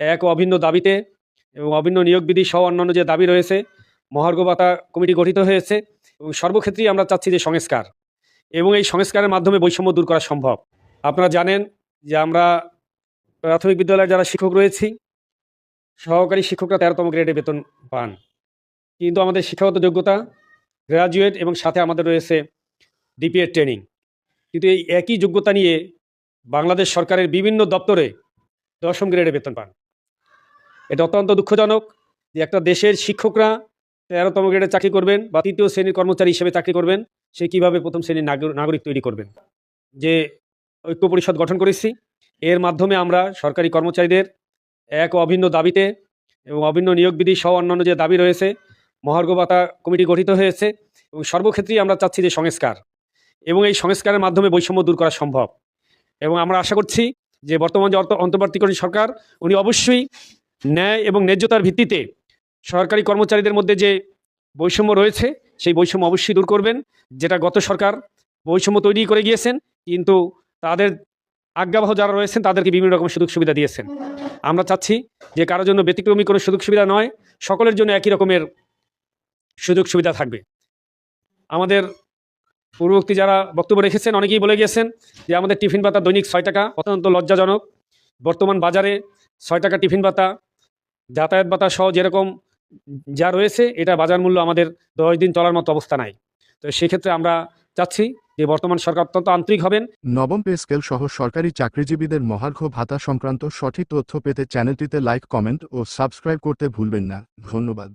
এক অভিন্ন দাবিতে এবং অভিন্ন নিয়োগ বিধি সহ অন্যান্য যে দাবি রয়েছে মহার্ঘ ভাতা কমিটি গঠিত হয়েছে এবং সর্বক্ষেত্রেই আমরা চাচ্ছি যে সংস্কার এবং এই সংস্কারের মাধ্যমে বৈষম্য দূর করা সম্ভব। আপনারা জানেন যে আমরা প্রাথমিক বিদ্যালয়ে যারা শিক্ষক রয়েছি, সহকারী শিক্ষকরা তেরোতম গ্রেডে বেতন পান। কিন্তু আমাদের শিক্ষাগত যোগ্যতা, গ্রাজুয়েট এবং সাথে আমাদের রয়েছে ডিপিএড ট্রেনিং। কিন্তু এই একই যোগ্যতা নিয়ে বাংলাদেশ সরকারের বিভিন্ন দপ্তরে দশম গ্রেডে বেতন পান। এটা অত্যন্ত দুঃখজনক যে একটা দেশের শিক্ষকরা তেরোতম গ্রেডে চাকরি করবেন বা তৃতীয় শ্রেণির কর্মচারী হিসেবে চাকরি করবেন, সে কীভাবে প্রথম শ্রেণির নাগরিক তৈরি করবেন? যে ঐক্য পরিষদ গঠন করেছি, এর মাধ্যমে আমরা সরকারি কর্মচারীদের এক অভিন্ন দাবিতে এবং অভিন্ন নিয়োগ বিধি সহ অন্যান্য যে দাবি রয়েছে মহার্ঘ ভাতা কমিটি গঠিত হয়েছে এবং সর্বক্ষেত্রেই আমরা চাচ্ছি যে সংস্কার এবং এই সংস্কারের মাধ্যমে বৈষম্য দূর করা সম্ভব। এবং আমরা আশা করছি যে বর্তমান যে অন্তর্বর্তীকালীন সরকার, উনি অবশ্যই ন্যায় এবং ন্যায্যতার ভিত্তিতে সরকারি কর্মচারীদের মধ্যে যে বৈষম্য রয়েছে, সেই বৈষম্য অবশ্যই দূর করবেন। যেটা গত সরকার বৈষম্য তৈরি করে গিয়েছেন, কিন্তু তাদের আজ্ঞাবহ যারা রয়েছেন, তাদেরকে বিভিন্ন রকম সুযোগ সুবিধা দিয়েছেন। আমরা চাচ্ছি যে কারও জন্য ব্যতিক্রমী কোনো সুযোগ সুবিধা নয়, সকলের জন্য একই রকমের সুযোগ সুবিধা থাকবে। আমাদের পূর্ববর্তী যারা বক্তব্য রেখেছেন, অনেকেই বলে গিয়েছেন যে আমাদের টিফিন ভাতা দৈনিক ছয় টাকা, অত্যন্ত লজ্জাজনক। বর্তমান বাজারে ছয় টাকা টিফিন ভাতা যাতায়াত ভাতা সহ যেরকম যা রয়েছে, এটা বাজার মূল্য আমাদের দশ দিন চলার মতো অবস্থা নাই। তো সেক্ষেত্রে আমরা চাচ্ছি যে বর্তমান সরকার অত্যন্ত আন্তরিক হবেন। নবম পে স্কেল সহ সরকারি চাকরিজীবীদের মহার্ঘ ভাতা সংক্রান্ত সঠিক তথ্য পেতে চ্যানেলটিতে লাইক, কমেন্ট ও সাবস্ক্রাইব করতে ভুলবেন না। ধন্যবাদ।